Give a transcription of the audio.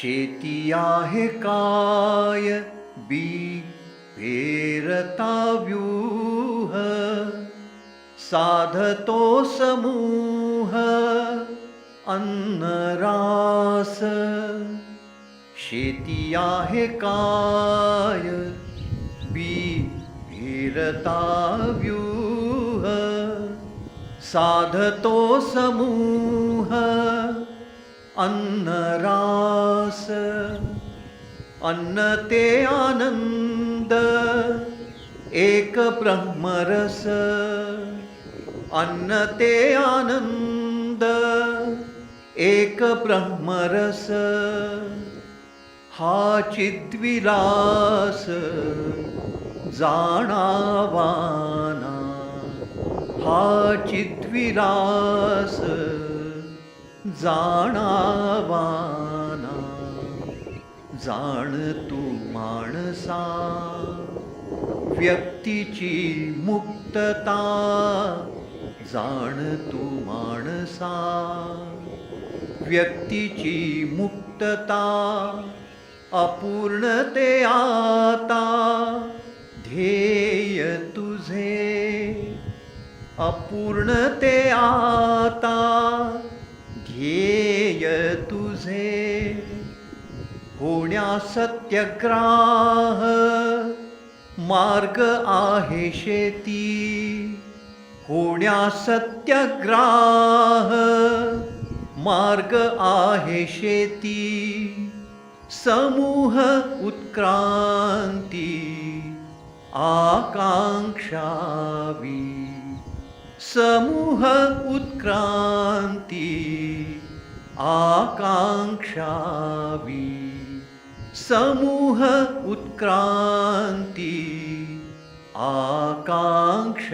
शेती आहे काय बी पेरता व्यूह साधतो समूह अन्नरास। शेती आहे काय बी पेरता व्यूह साधतो समूह अन्नरास। अन्न ते आनंद एक ब्रह्मरस। अन्न ते आनंद एक ब्रह्मरस। हा चिद्विलास जाणावाना। हा चिद्विलास जाणावाना जाण तू माणसा व्यक्तीची मुक्तता जाण तू माणसा व्यक्तीची मुक्तता अपूर्णते आता ध्येय तुझे अपूर्णते आता ध्येय तुझे होण्या सत्यग्राह, मार्ग आहे शेती. होण्या सत्यग्राह, मार्ग आहे शेती. समूह उत्क्रांती आकांक्षावी समूह उत्क्रांति आकांक्षावी समूह उत्क्रांति आकांक्षावी